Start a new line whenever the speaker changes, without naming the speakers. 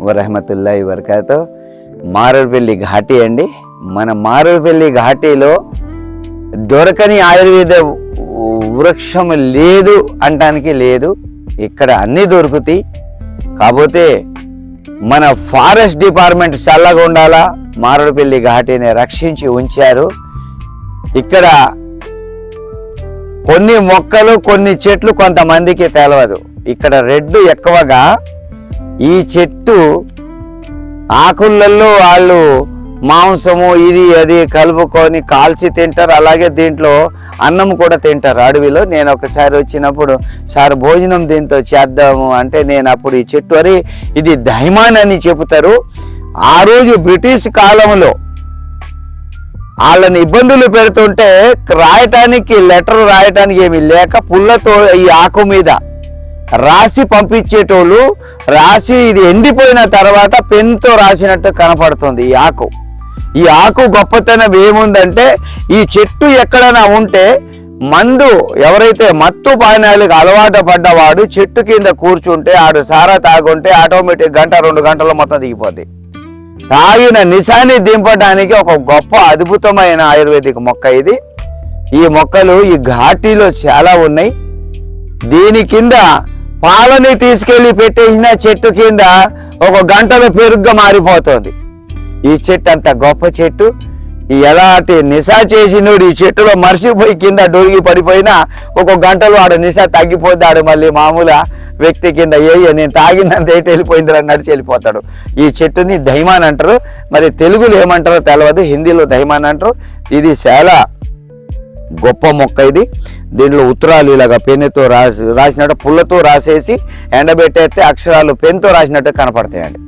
వరహమతుల్లాhi వరకాతో మారేడుపల్లి ఘాటీ అండి. మన మారేడుపల్లి ఘాటీలో దొరకని ఆయుర్వేద వృక్షం లేదు అంటానికి లేదు. ఇక్కడ అన్నీ దొరుకుతాయి. కాకపోతే మన ఫారెస్ట్ డిపార్ట్మెంట్ చల్లగా ఉండాలా? మారేడుపల్లి ఘాటీని రక్షించి ఉంచారు. ఇక్కడ కొన్ని మొక్కలు కొన్ని చెట్లు కొంతమందికి తెలవదు. ఇక్కడ రెడ్ ఎక్కువగా ఈ చెట్టు ఆకులలో వాళ్ళు మాంసము ఇది అది కలుపుకొని కాల్చి తింటారు. అలాగే దీంట్లో అన్నం కూడా తింటారు. అడవిలో నేను ఒకసారి వచ్చినప్పుడు సార్ భోజనం దీంతో చేద్దాము. అంటే నేను అప్పుడు ఈ చెట్టు అని ఇది దైమాన్ అని చెబుతారు. ఆ రోజు బ్రిటిష్ కాలంలో వాళ్ళని ఇబ్బందులు పెడుతుంటే రాయటానికి లెటర్ రాయటానికి ఏమి లేక పుల్లతో ఈ ఆకు మీద రాసి పంపించేటోళ్ళు రాసి ఇది ఎండిపోయిన తర్వాత పెన్తో రాసినట్టు కనపడుతుంది ఈ ఆకు. ఈ ఆకు గొప్పతనం ఏముందంటే ఈ చెట్టు ఎక్కడైనా ఉంటే మందు ఎవరైతే మత్తు పానాలకు అలవాటు పడ్డవాడు చెట్టు కింద కూర్చుంటే ఆడు సారా తాగుంటే ఆటోమేటిక్ గంట రెండు గంటల్లో మొత్తం దిగిపోద్ది. తాగిన నిశాన్ని దింపడానికి ఒక గొప్ప అద్భుతమైన ఆయుర్వేదిక మొక్క ఇది. ఈ మొక్కలు ఈ ఘాటీలో చాలా ఉన్నాయి. దీని కింద పాలని తీసుకెళ్ళి పెట్టేసిన చెట్టు కింద ఒక గంటలో పెరుగ్గా మారిపోతుంది. ఈ చెట్టు అంత గొప్ప చెట్టు. ఎలాంటి నిశా చేసినోడు ఈ చెట్టులో మర్చిపోయి కింద డొరిగి పడిపోయినా ఒక గంటలో ఆడు నిశా తగ్గిపోతాడు మళ్ళీ మామూలు వ్యక్తి కింద ఏ నేను తాగినంత ఏటి వెళ్ళిపోయింది అని నడిచి వెళ్ళిపోతాడు. ఈ చెట్టుని దైమాన్ అంటారు. మరి తెలుగులో ఏమంటారో తెలియదు హిందీలో దైమాన్ అంటారు. ఇది చాలా గొప్ప మొక్క ఇది. దీంట్లో ఉత్తరాలు ఇలాగా పెన్నుతో రాసి రాసినట్టు పుల్లతో రాసేసి ఎండబెట్టేస్తే అక్షరాలు పెన్తో రాసినట్టు కనపడతాయండి.